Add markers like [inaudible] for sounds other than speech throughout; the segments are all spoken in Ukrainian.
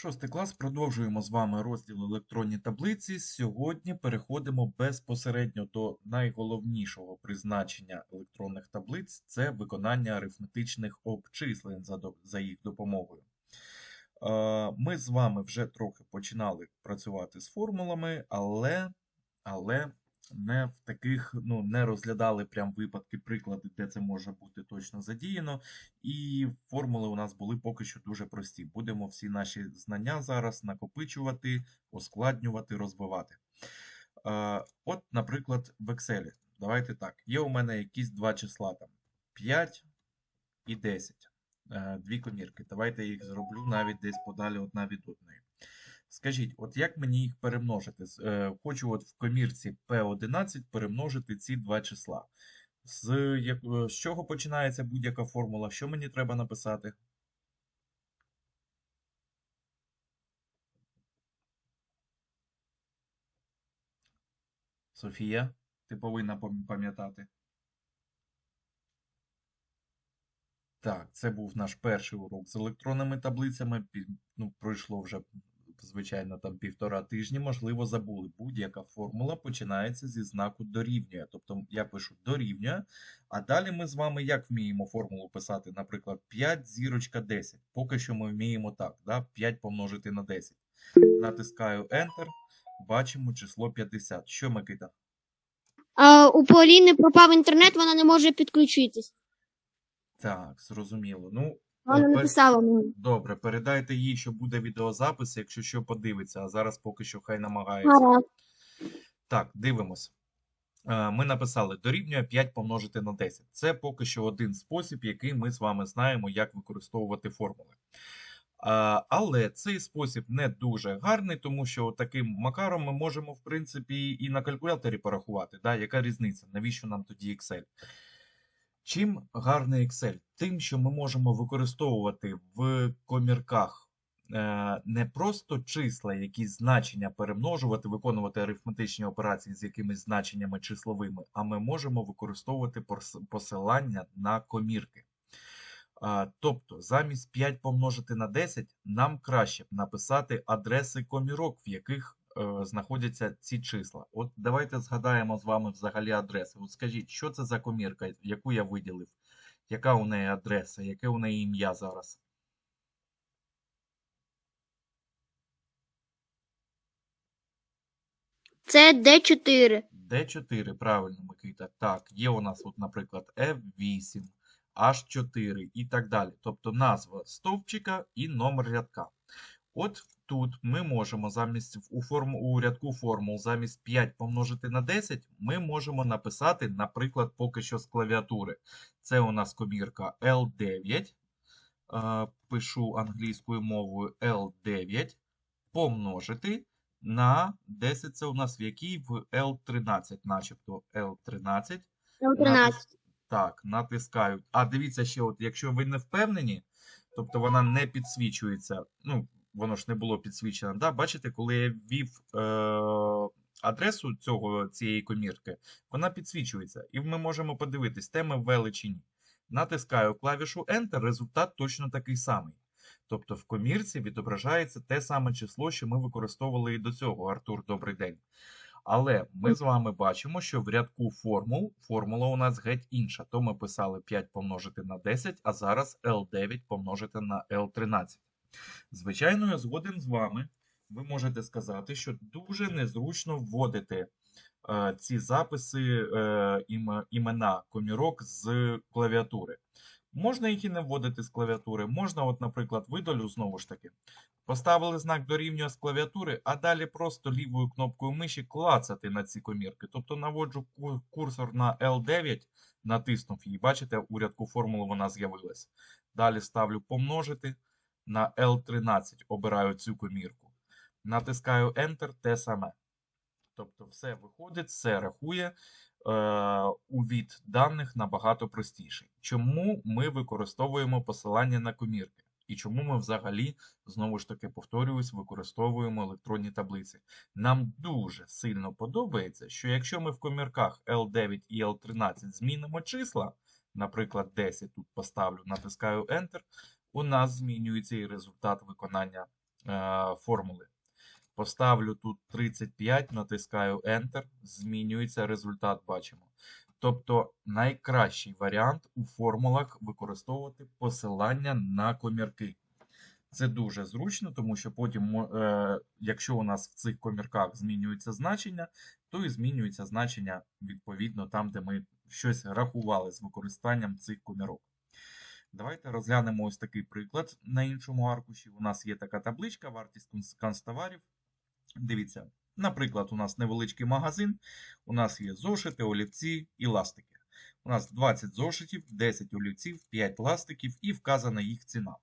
Шостий клас. Продовжуємо з вами розділ електронні таблиці. Сьогодні переходимо безпосередньо до найголовнішого призначення електронних таблиць це виконання арифметичних обчислень за, їх допомогою. Е, Ми з вами вже трохи починали працювати з формулами, але, але не в таких, ну, не розглядали прям випадки, приклади, де це може бути точно задіяно. І формули у нас були поки що дуже прості. Будемо всі наші знання зараз накопичувати, ускладнювати, розвивати. Е, От, наприклад, в Excel. Давайте так. Є у мене якісь два числа там 5 і 10. Е, Дві комірки. Давайте я їх зроблю навіть десь подалі одна від одної. Скажіть, от як мені їх перемножити? Е, Хочу от в комірці P11 перемножити ці два числа. З, е, з чого починається будь-яка формула? Що мені треба написати? Софія, ти повинна пам'ятати. Так, це був наш перший урок з електронними таблицями. Ну, пройшло вже, звичайно, там півтора тижні. Можливо, забули. Будь-яка формула починається зі знаку дорівнює. Тобто я пишу дорівнює, а далі ми з вами як вміємо формулу писати? Наприклад, 5 зірочка 10. Поки що ми вміємо так, да? 5 помножити на 10. Натискаю Enter, бачимо число 50. Що, Микита? А, у Поліни пропав інтернет, вона не може підключитись. Так, зрозуміло. Ну, Вона Пер- написала мені. Добре, передайте їй, що буде відеозапис, якщо що подивиться, а зараз поки що хай намагається. Гаразд. Так, дивимось. Е, Ми написали дорівнює 5 помножити на 10. Це поки що один спосіб, який ми з вами знаємо, як використовувати формули. А, Але цей спосіб не дуже гарний, тому що таким макаром ми можемо, в принципі, і на калькуляторі порахувати. Да? Яка різниця? Навіщо нам тоді Excel? Чим гарний Excel? Тим, що ми можемо використовувати в комірках е, не просто числа, якісь значення перемножувати, виконувати арифметичні операції з якимись значеннями числовими, а ми можемо використовувати посилання на комірки. Тобто, замість 5 помножити на 10, нам краще б написати адреси комірок, в яких знаходяться ці числа. От давайте згадаємо з вами взагалі адреси. От скажіть, що це за комірка, яку я виділив? Яка у неї адреса, яке у неї ім'я зараз? Це Д4. D4, правильно, Микита. Так, є у нас, от, наприклад, F8, H4 і так далі. Тобто назва стовпчика і номер рядка. От тут ми можемо замість у, форму, у рядку формул замість 5 помножити на 10, ми можемо написати, наприклад, поки що з клавіатури. Це у нас комірка L9. е, Пишу англійською мовою L9 помножити на 10 це у нас в якій в L13, начебто L13. Д13. Так, натискаю. А дивіться ще, от, якщо ви не впевнені, тобто вона не підсвічується, ну, воно ж не було підсвічено, да? бачите, коли я ввів е- адресу цього, цієї комірки, вона підсвічується. І ми можемо подивитись, те ми ввели чи ні. Натискаю клавішу Enter, результат точно такий самий. Тобто в комірці відображається те саме число, що ми використовували і до цього. Артур, добрий день. Але ми з вами бачимо, що в рядку формул формула у нас геть інша. То ми писали 5 помножити на 10, а зараз L9 помножити на L13. Звичайно, я згоден з вами. Ви можете сказати, що дуже незручно вводити е, ці записи е, іме- імена комірок з клавіатури. Можна їх і не вводити з клавіатури. Можна, от, наприклад, видалю знову ж таки. Поставили знак дорівнює з клавіатури, а далі просто лівою кнопкою миші клацати на ці комірки. Тобто наводжу курсор на L9, натиснув її. Бачите, у рядку формули вона з'явилась. Далі ставлю помножити на L13, обираю цю комірку. Натискаю Enter, те саме. Тобто все виходить, все рахує. Е, увід даних набагато простіший. Чому ми використовуємо посилання на комірки? І чому ми взагалі, знову ж таки повторююсь, використовуємо електронні таблиці? Нам дуже сильно подобається, що якщо ми в комірках L9 і L13 змінимо числа, наприклад, 10 тут поставлю, натискаю Enter, у нас змінюється і результат виконання е, формули. Поставлю тут 35, натискаю Enter, змінюється результат, бачимо. Тобто найкращий варіант у формулах використовувати посилання на комірки. Це дуже зручно, тому що потім, е, якщо у нас в цих комірках змінюється значення, то і змінюється значення відповідно там, де ми щось рахували з використанням цих комірок. Давайте розглянемо ось такий приклад на іншому аркуші. У нас є така табличка, вартість канцтоварів. Дивіться, наприклад, у нас невеличкий магазин, у нас є зошити, олівці і ластики. У нас 20 зошитів, 10 олівців, 5 ластиків і вказана їх ціна.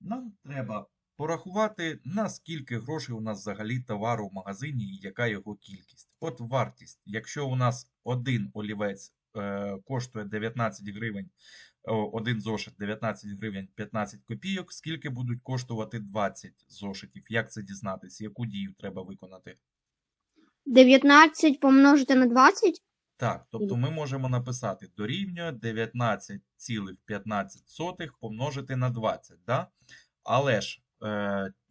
Нам треба порахувати, на скільки грошей у нас взагалі товару в магазині і яка його кількість. От вартість, якщо у нас один олівець е, коштує 19 гривень, о, один зошит 19 гривень 15 копійок, скільки будуть коштувати 20 зошитів? Як це дізнатись? Яку дію треба виконати? 19 помножити на 20. Так, тобто ми можемо написати дорівнює 19,15 помножити на 20, да? Але ж,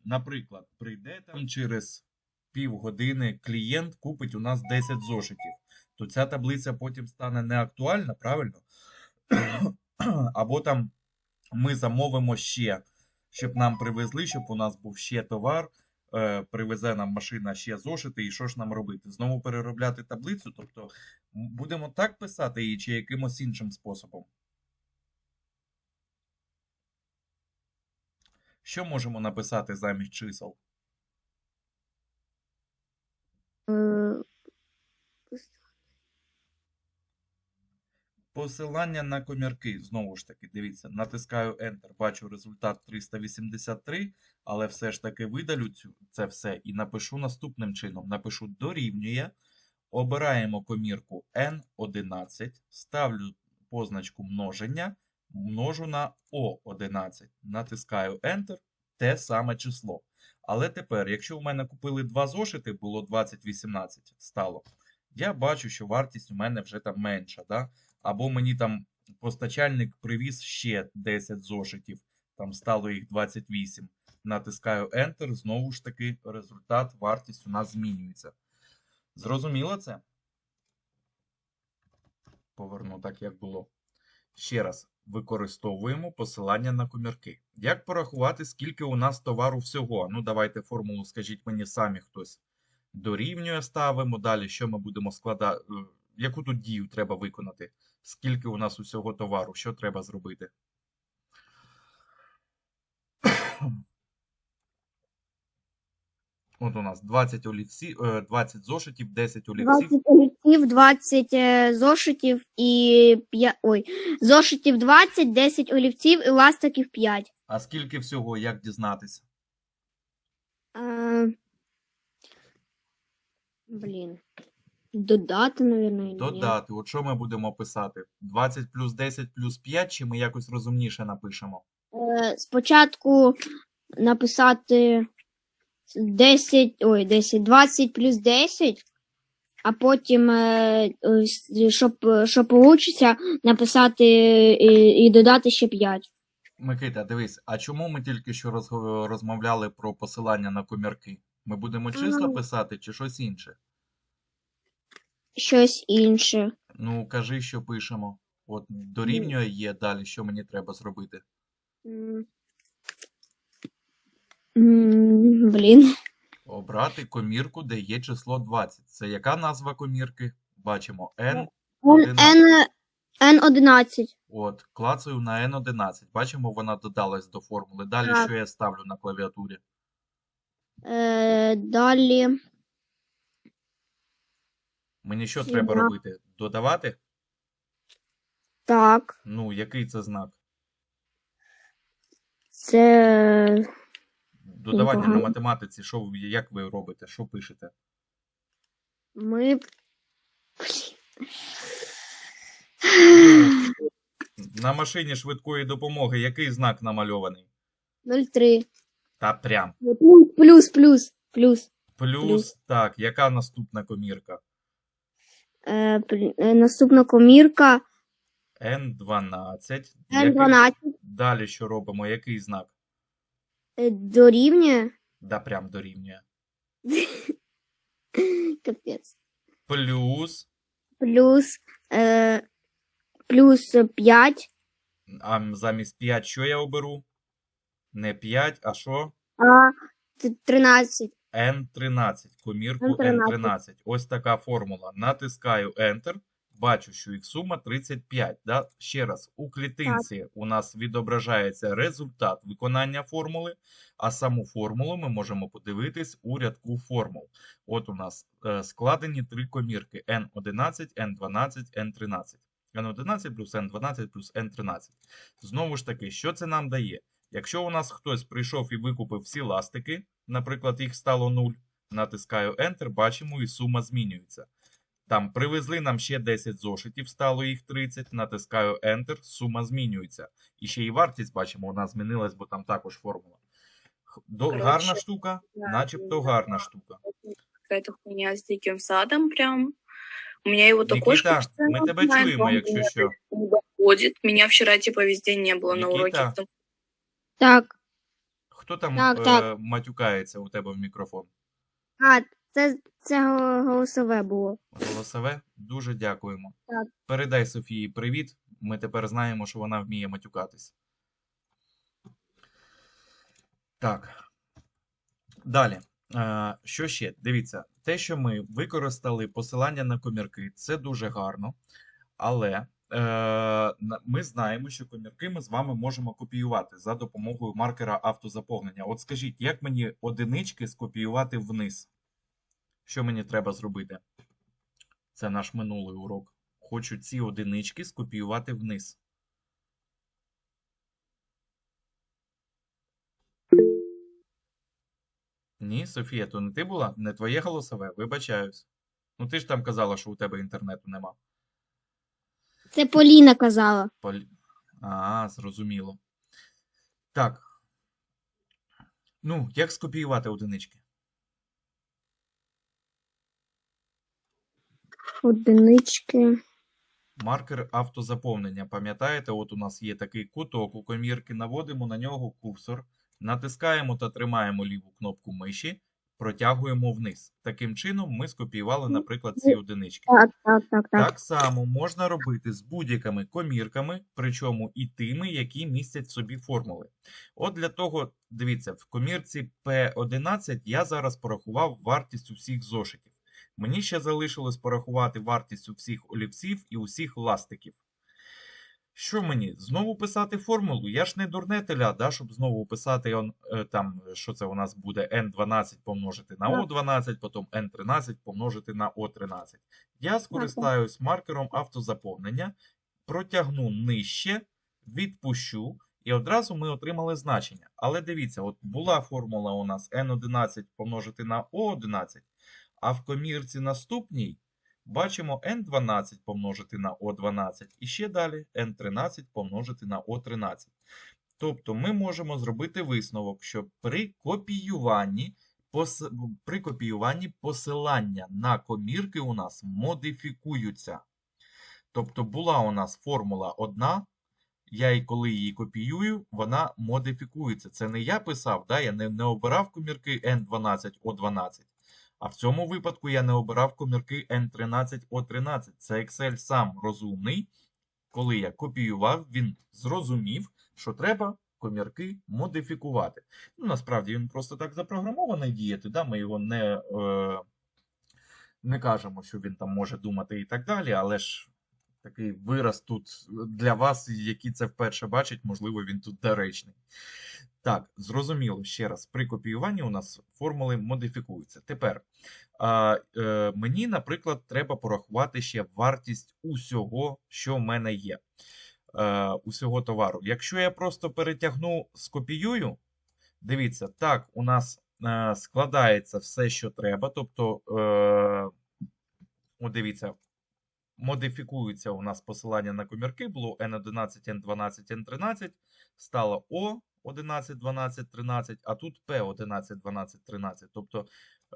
наприклад, прийде там через півгодини клієнт купить у нас 10 зошитів, то ця таблиця потім стане неактуальна, правильно? [clears throat] Або там ми замовимо ще, щоб нам привезли, щоб у нас був ще товар, е, привезе нам машина ще зошити, і що ж нам робити? Знову переробляти таблицю? Тобто будемо так писати її чи якимось іншим способом? Що можемо написати замість чисел? Е, Посилання на комірки. Знову ж таки, дивіться, натискаю Enter, бачу результат 383, але все ж таки видалю цю, це все і напишу наступним чином. Напишу дорівнює, обираємо комірку N11, ставлю позначку множення, множу на O11, натискаю Enter, те саме число. Але тепер, якщо у мене купили два зошити, було 2018 стало, я бачу, що вартість у мене вже там менша. Да? Або мені там постачальник привіз ще 10 зошитів, там стало їх 28. Натискаю Enter, знову ж таки, результат, вартість у нас змінюється. Зрозуміло це? Поверну так, як було. Ще раз, використовуємо посилання на комірки. Як порахувати, скільки у нас товару всього? Ну, давайте формулу скажіть мені самі хтось. Дорівнює ставимо. Далі, що ми будемо складати? Яку тут дію треба виконати? Скільки у нас усього товару? Що треба зробити? От у нас 20 олівців, 20 зошитів, 10 олівців. 20 олівців, 20 е, зошитів і 5... Ой, зошитів 20, 10 олівців і ластиків 5. А скільки всього, як дізнатися? Е, блін. Додати, мабуть. Додати. От що ми будемо писати? 20 плюс 10 плюс 5, чи ми якось розумніше напишемо? Е, спочатку написати 10, ой, 10, 20 плюс 10, а потім, е, щоб, що получиться, написати і, і додати ще 5. Микита, дивись, а чому ми тільки що розго- розмовляли про посилання на комірки? Ми будемо числа писати чи щось інше? Щось інше. Ну, кажи, що пишемо. От дорівнює є далі, що мені треба зробити? Блін. Обрати комірку, де є число 20. Це яка назва комірки? Бачимо N. N, N, N11. От, клацаю на N11. Бачимо, вона додалась до формули. Далі Так. що я ставлю на клавіатурі? Е, далі. Мені що треба робити? Додавати? Так. Ну, який це знак? Це. Додавання на математиці, що ви, як ви робите? Що пишете? Ми. На машині швидкої допомоги який знак намальований? 03. Та прям. Плюс, плюс, плюс. Плюс, так, яка наступна комірка? Е, плю- е, наступна комірка N12. Який- N12 Далі що робимо? Який знак? Е, дорівнює. Да прям дорівнює. [laughs] Капець. Плюс, Плюс, е, плюс 5, а замість 5 що я оберу? Не 5, а що? а 13. N13, комірку N13. N13. Ось така формула. Натискаю Enter, бачу, що їх сума 35. Да? Ще раз, у клітинці у нас відображається результат виконання формули, а саму формулу ми можемо подивитись у рядку формул. От у нас е, складені три комірки N11, N12, N13. N11 плюс N12 плюс N13. Знову ж таки, що це нам дає? Якщо у нас хтось прийшов і викупив всі ластики, наприклад, їх стало 0, натискаю Enter, бачимо, і сума змінюється. Там привезли нам ще 10 зошитів, стало їх 30, натискаю Enter, сума змінюється. І ще й вартість, бачимо, вона змінилась, бо там також формула. До, гарна штука, да, начебто да. гарна штука. Какая-то хуйня с диким садом прям. У меня его такой Нікіта, ми тебе чуємо, якщо що. не доходит. Меня вчера типа везде не было на уроке. Потому- Так. Хто там Так, е, так. матюкається у тебе в мікрофон? А, це, це голосове було. Голосове? Дуже дякуємо. Так. Передай Софії привіт. Ми тепер знаємо, що вона вміє матюкатись. Так. Далі. Е, що ще? Дивіться, те, що ми використали посилання на комірки, це дуже гарно. Але е, ми знаємо, що комірки ми з вами можемо копіювати за допомогою маркера автозаповнення. От скажіть, як мені одинички скопіювати вниз? Що мені треба зробити? Це наш минулий урок. Хочу ці одинички скопіювати вниз. Ні, Софія, то не ти була? Не твоє голосове? Вибачаюсь. Ну ти ж там казала, що у тебе інтернету нема. Це Поліна казала. Полі... А, зрозуміло. Так. Ну, як скопіювати одинички? Одинички. Маркер автозаповнення. Пам'ятаєте, от у нас є такий куток у комірки, наводимо на нього курсор, натискаємо та тримаємо ліву кнопку миші, протягуємо вниз. Таким чином ми скопіювали, наприклад, ці одинички. Так, так, так, так. Так само можна робити з будь-якими комірками, причому і тими, які містять в собі формули. От для того, дивіться, в комірці P11 я зараз порахував вартість усіх зошитів. Мені ще залишилось порахувати вартість усіх олівців і усіх ластиків. Що мені? Знову писати формулу? Я ж не дурне теля, да, щоб знову писати он, е, там, що це у нас буде n12 помножити на Так. o12, потім n13 помножити на o13. Я скористаюсь маркером автозаповнення, протягну нижче, відпущу, і одразу ми отримали значення. Але дивіться, от була формула у нас n11 помножити на o11, а в комірці наступній бачимо n12 помножити на o12 і ще далі n13 помножити на o13. Тобто ми можемо зробити висновок, що при копіюванні пос... при копіюванні посилання на комірки у нас модифікуються. Тобто була у нас формула одна, я і коли її копіюю, вона модифікується. Це не я писав, да? я не, не обирав комірки N12, O12. А в цьому випадку я не обирав комірки N13, O13. Це Excel сам розумний. Коли я копіював, він зрозумів, що треба комірки модифікувати. Ну, насправді він просто так запрограмований діяти. Да? Ми його не, е, не кажемо, що він там може думати і так далі, але ж такий вираз тут для вас, які це вперше бачать, можливо, він тут доречний. Так, зрозуміло, ще раз, при копіюванні у нас формули модифікуються. Тепер а, е, мені, наприклад, треба порахувати ще вартість усього, що в мене є. Е, усього товару. Якщо я просто перетягну, скопіюю, дивіться, так, у нас е, складається все, що треба. Тобто, е, о, дивіться, модифікується у нас посилання на комірки, було N11, N12, N13, стало O. 11, 12, 13, а тут P11, 12, 13. Тобто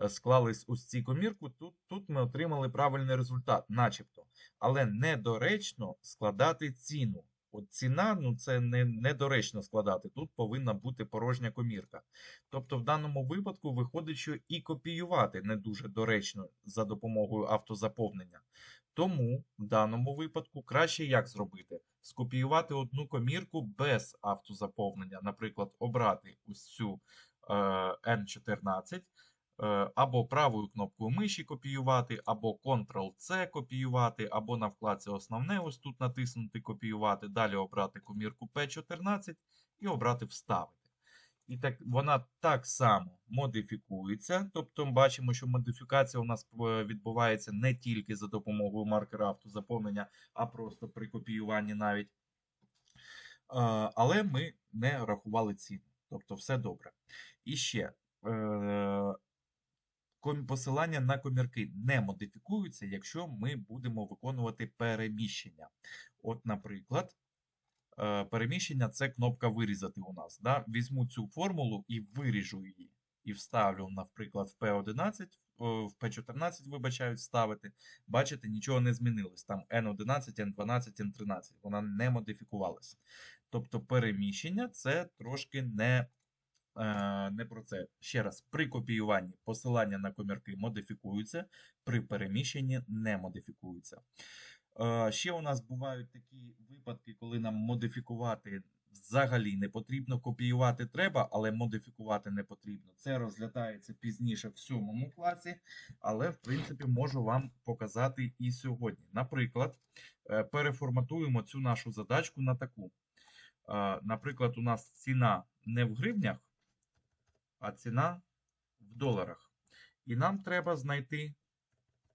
е, склались ось ці комірку, тут, тут ми отримали правильний результат, начебто. Але недоречно складати ціну. От ціна, ну це не, недоречно складати. Тут повинна бути порожня комірка. Тобто, в даному випадку виходить, що і копіювати не дуже доречно за допомогою автозаповнення. Тому в даному випадку краще як зробити? Скопіювати одну комірку без автозаповнення, наприклад, обрати ось цю е, N14, е, або правою кнопкою миші копіювати, або Ctrl-C копіювати, або на вкладці Основне ось тут натиснути Копіювати, далі обрати комірку P14 і обрати Вставити. І так вона так само модифікується. Тобто ми бачимо, що модифікація у нас е, відбувається не тільки за допомогою маркера автозаповнення, а просто при копіюванні навіть. Але ми не рахували ціну. Тобто все добре. І ще е, посилання на комірки не модифікуються, якщо ми будемо виконувати переміщення. От, наприклад, переміщення це кнопка вирізати у нас. Да? Візьму цю формулу і виріжу її. І вставлю, наприклад, в P11, в P14, вибачають, вставити. Бачите, нічого не змінилось. Там N11, N12, N13. Вона не модифікувалася. Тобто переміщення це трошки не, е, не про це. Ще раз, при копіюванні посилання на комірки модифікуються, при переміщенні не модифікуються. Е, Ще у нас бувають такі випадки, коли нам модифікувати взагалі не потрібно. Копіювати треба, але модифікувати не потрібно. Це розглядається пізніше в сьомому класі, але в принципі можу вам показати і сьогодні. Наприклад, е, переформатуємо цю нашу задачку на таку. Е, Наприклад, у нас ціна не в гривнях, а ціна в доларах. І нам треба знайти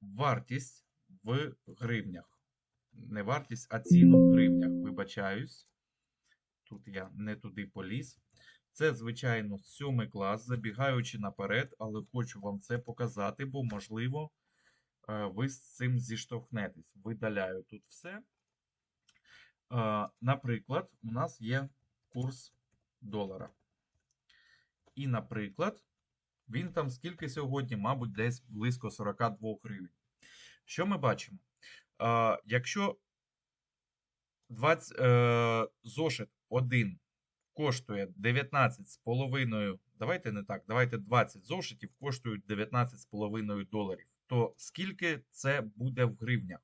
вартість в гривнях. Не вартість, а ціну в гривнях. Вибачаюсь. Тут я не туди поліз. Це, звичайно, сьомий клас, забігаючи наперед, але хочу вам це показати, бо, можливо, е, ви з цим зіштовхнетесь. Видаляю тут все. Е, Наприклад, у нас є курс долара. І, наприклад, він там скільки сьогодні, мабуть, десь близько 42 гривень. Що ми бачимо? Якщо 20, е, зошит 1 коштує 19,5, давайте не так, давайте 20 зошитів коштують 19,5 доларів, то скільки це буде в гривнях?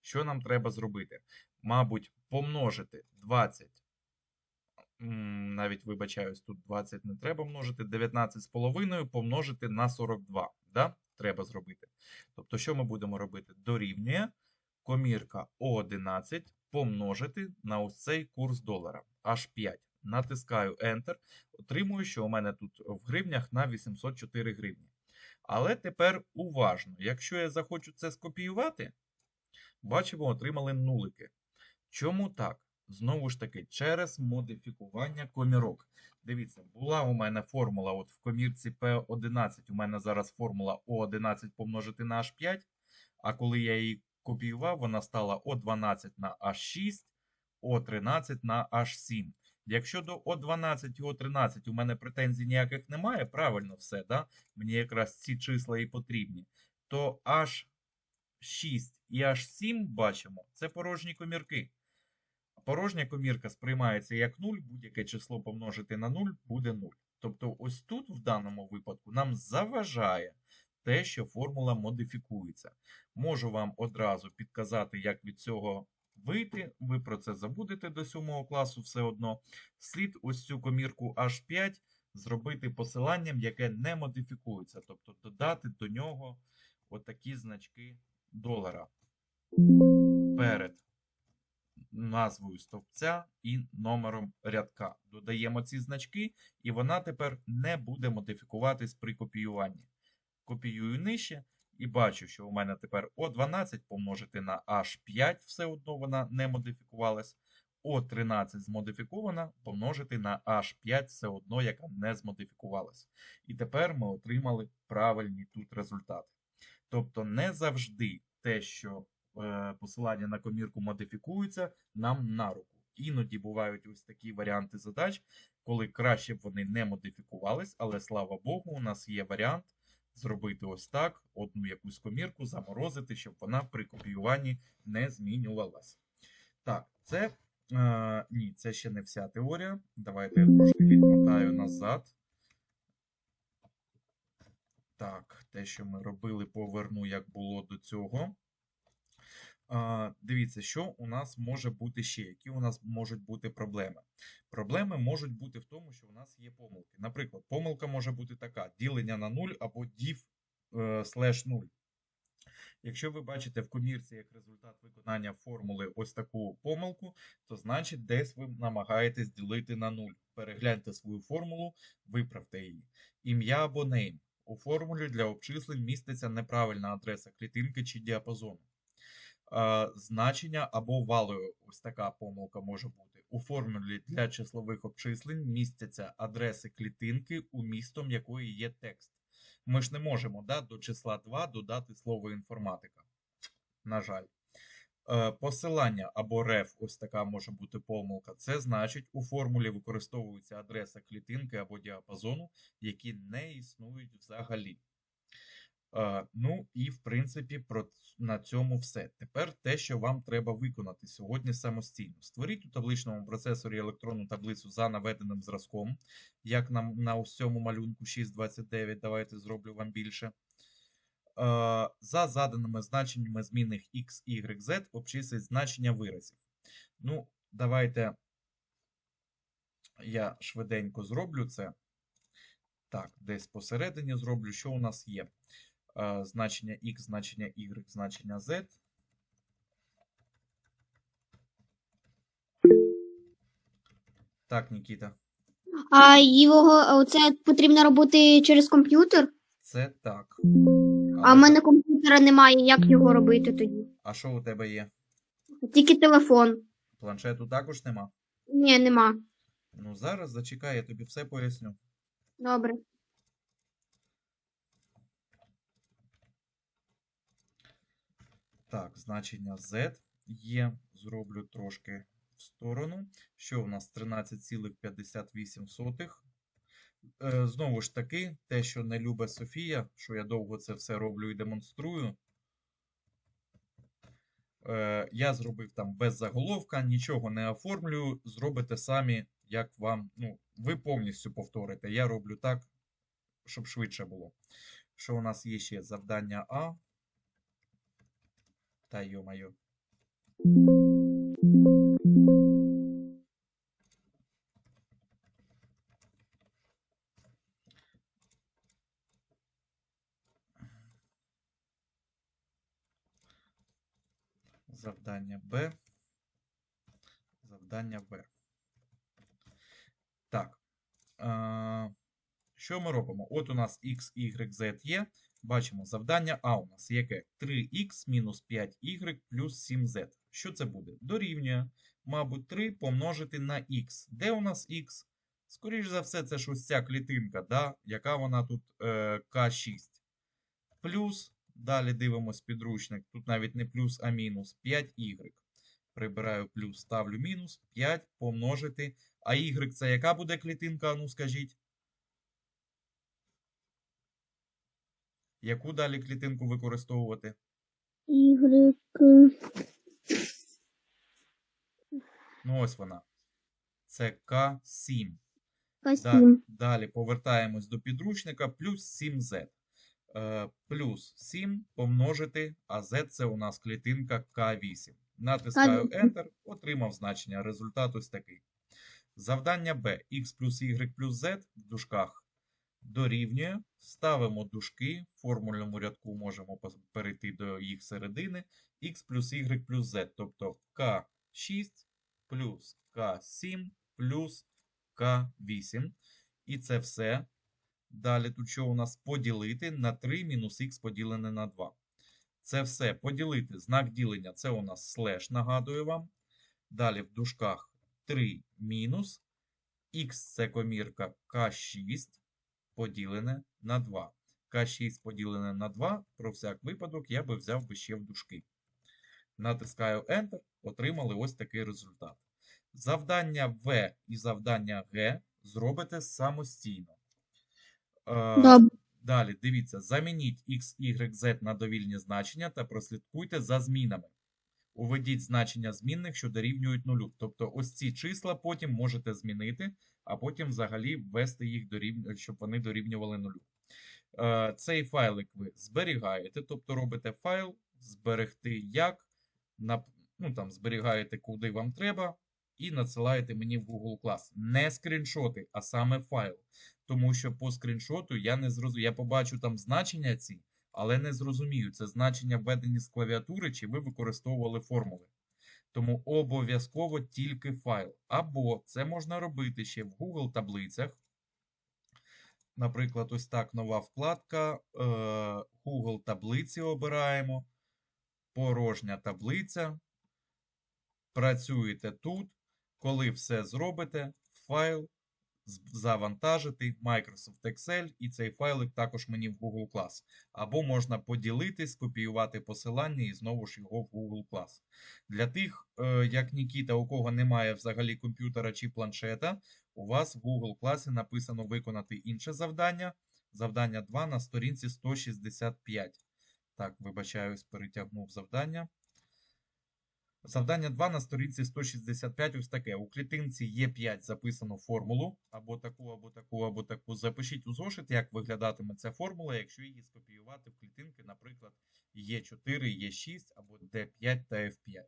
Що нам треба зробити? Мабуть, помножити 20, м, навіть вибачаюсь, тут 20 не треба множити, 19,5 помножити на 42. Да? Треба зробити. Тобто, що ми будемо робити? Дорівнює комірка О11 помножити на ось цей курс долара H5. Натискаю Enter, отримую, що у мене тут в гривнях на 804 гривні. Але тепер уважно, якщо я захочу це скопіювати, бачимо, отримали нулики. Чому так? Знову ж таки, через модифікування комірок. Дивіться, була у мене формула от в комірці P11, у мене зараз формула O11 помножити на H5, а коли я її копіював, вона стала O12 на H6, O13 на H7. Якщо до O12 і O13 у мене претензій ніяких немає, правильно все, да? мені якраз ці числа і потрібні, то H6 і H7 бачимо, це порожні комірки. Порожня комірка сприймається як 0, будь-яке число помножити на 0 буде 0. Тобто, ось тут, в даному випадку, нам заважає те, що формула модифікується. Можу вам одразу підказати, як від цього вийти. Ви про це забудете до 7 класу все одно. Слід ось цю комірку H5 зробити посиланням, яке не модифікується. Тобто додати до нього отакі значки долара перед назвою стовпця і номером рядка. Додаємо ці значки, і вона тепер не буде модифікуватись при копіюванні. Копіюю нижче і бачу, що у мене тепер О12 помножити на H5, все одно вона не модифікувалась. О13 змодифікована, помножити на H5 все одно, яка не змодифікувалась. І тепер ми отримали правильні тут результати. Тобто не завжди те, що посилання на комірку модифікуються, нам на руку. Іноді бувають ось такі варіанти задач, коли краще б вони не модифікувались, але слава Богу, у нас є варіант зробити ось так, одну якусь комірку, заморозити, щоб вона при копіюванні не змінювалась. Так, це Е, ні, це ще не вся теорія. Давайте я трошки відмотаю назад. Так, те, що ми робили, поверну, як було до цього. Дивіться, що у нас може бути ще, які у нас можуть бути проблеми. Проблеми можуть бути в тому, що у нас є помилки. Наприклад, помилка може бути така: ділення на 0 або div е, слеш 0. Якщо ви бачите в комірці як результат виконання формули ось таку помилку, то значить десь ви намагаєтесь ділити на 0. Перегляньте свою формулу, виправте її. Ім'я або name. У формулі для обчислень міститься неправильна адреса клітинки чи діапазону. Значення або value, ось така помилка може бути. У формулі для числових обчислень містяться адреси клітинки, умістом якої є текст. Ми ж не можемо да, до числа 2 додати слово інформатика. На жаль. Е, Посилання або ref, ось така може бути помилка. Це значить, у формулі використовується адреса клітинки або діапазону, які не існують взагалі. Е, Ну і в принципі про на цьому все. Тепер те, що вам треба виконати сьогодні самостійно. Створіть у табличному процесорі електронну таблицю за наведеним зразком, як на, на ось цьому малюнку 629. Давайте зроблю вам більше. Е, За заданими значеннями змінних x, y, z обчисліть значення виразів. Ну, давайте я швиденько зроблю це. Так, десь посередині зроблю, що у нас є. Значення x, значення y, значення z. Так, Нікіта, А його це потрібно робити через комп'ютер. це так. А в мене комп'ютера немає. Як його робити тоді? А що у тебе є? Тільки телефон. Планшету також нема? Ні, нема. Ну, зараз зачекай, я тобі все поясню. Добре. Так, значення Z є. Зроблю трошки в сторону. Що у нас 13,58. Е, Знову ж таки, те, що не любить Софія, що я довго це все роблю і демонструю. Е, Я зробив там без заголовка, нічого не оформлюю. Зробите самі, як вам. Ну, ви повністю повторите. Я роблю так, щоб швидше було. Що у нас є ще завдання А. Та йо-моє. Завдання Б. Завдання Б. Так. Е, що ми робимо? От у нас x, y, z є. Бачимо, завдання А у нас яке? 3х мінус 5y плюс 7z. Що це буде? Дорівнює, мабуть, 3 помножити на х. Де у нас х? Скоріше за все, це ж ось ця клітинка, да? яка вона тут е, К6. Плюс, далі дивимось підручник. Тут навіть не плюс, а мінус 5y. Прибираю плюс, ставлю мінус 5 помножити. А y це яка буде клітинка? Ну скажіть. Яку далі клітинку використовувати? Y. Ну, ось вона. Це К7. Да, далі повертаємось до підручника. Плюс 7z. Е, плюс 7 помножити, а z це у нас клітинка К8. Натискаю Enter, отримав значення. Результат ось такий. Завдання Б. Х плюс y плюс z в дужках дорівнює. Ставимо дужки. В формульному рядку можемо перейти до їх середини. х плюс y плюс z. Тобто К6 плюс К7 плюс К8. І це все. Далі тут що у нас поділити на 3 мінус х поділене на 2. Це все поділити. Знак ділення це у нас слеш, нагадую вам. Далі в дужках 3 мінус. Х це комірка К6 поділене на 2. К6 поділене на 2. Про всяк випадок я би взяв би ще в дужки. Натискаю Enter. Отримали ось такий результат. Завдання В і завдання Г зробите самостійно. Е, Добре. Далі, дивіться, замініть x, y, z на довільні значення та прослідкуйте за змінами. Уведіть значення змінних, що дорівнюють нулю. Тобто ось ці числа потім можете змінити, а потім взагалі ввести їх, дорівню... щоб вони дорівнювали нулю. Е, Цей файлик ви зберігаєте, тобто робите файл, зберегти як, ну, там, зберігаєте куди вам треба, і надсилаєте мені в Google Class. Не скріншоти, а саме файл. Тому що по скріншоту я не зрозумію. Я побачу там значення ці, але не зрозумію, це значення введені з клавіатури, чи ви використовували формули. Тому обов'язково тільки файл. Або це можна робити ще в Google таблицях. Наприклад, ось так нова вкладка. е, Google таблиці обираємо. Порожня таблиця. Працюєте тут. Коли все зробите, файл завантажити Microsoft Excel, і цей файлик також мені в Google Class. Або можна поділити, скопіювати посилання і знову ж його в Google Class. Для тих, е, як Нікіта, у кого немає взагалі комп'ютера чи планшета, у вас в Google Class написано виконати інше завдання. Завдання 2 на сторінці 165. Так, вибачаюсь, перетягнув завдання. Завдання 2 на сторінці 165 ось таке. У клітинці Є5 записано формулу, або таку, або таку, або таку. Запишіть у зошит, як виглядатиме ця формула, якщо її скопіювати в клітинки, наприклад, Є4, Є6 або Д5 та F5.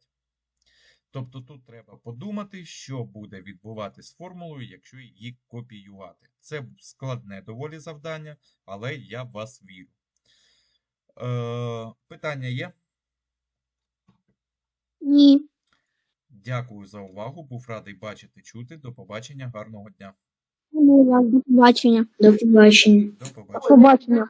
Тобто тут треба подумати, що буде відбуватись з формулою, якщо її копіювати. Це складне доволі завдання, але я вас вірю. Е, питання є? Ні. Дякую за увагу. Був радий бачити, чути. До побачення. Гарного дня. Ну, До побачення. До побачення. До До побачення. побачення.